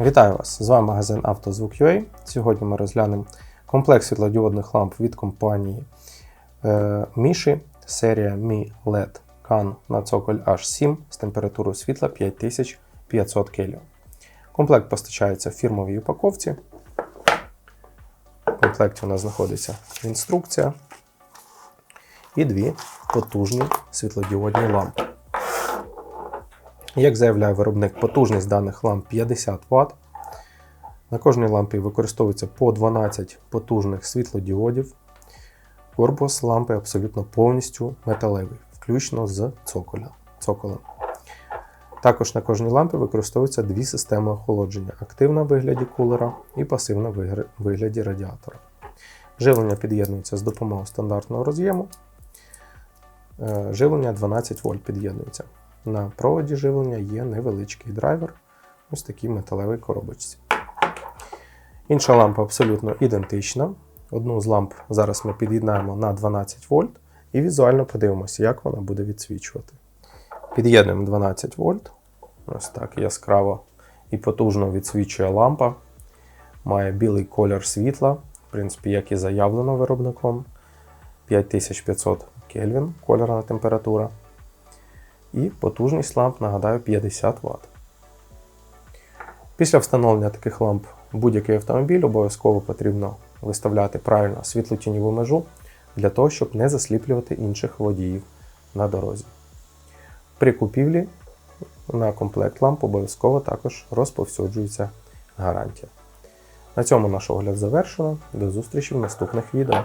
Вітаю вас! З вами магазин «Автозвук.UA». Сьогодні ми розглянемо комплект світлодіодних ламп від компанії е, Міші, серія Mi LED CAN на цоколь H7 з температурою світла 5500 кельвін. Комплект постачається в фірмовій упаковці. В комплекті у нас знаходиться інструкція і дві потужні світлодіодні лампи. Як заявляє виробник, потужність даних ламп 50 Вт. На кожній лампі використовується по 12 потужних світлодіодів. Корпус лампи абсолютно повністю металевий, включно з цоколем. Також на кожній лампі використовуються дві системи охолодження: активна в вигляді кулера і пасивна в вигляді радіатора. Живлення під'єднується з допомогою стандартного роз'єму. Е, Живлення 12 вольт під'єднується. На проводі живлення є невеличкий драйвер, ось такій металевій коробочці. Інша лампа абсолютно ідентична. Одну з ламп зараз ми під'єднаємо на 12 вольт і візуально подивимося, як вона буде відсвічувати. Під'єднуємо 12 вольт. Ось так яскраво і потужно відсвічує лампа. Має білий колір світла, в принципі, як і заявлено виробником. 5500 Кельвін кольорна температура. І потужність ламп, нагадаю, 50 Вт. Після встановлення таких ламп будь-який автомобіль обов'язково потрібно виставляти правильно світлотіньову межу для того, щоб не засліплювати інших водіїв на дорозі. При купівлі на комплект ламп обов'язково також розповсюджується гарантія. На цьому наш огляд завершено. До зустрічі в наступних відео.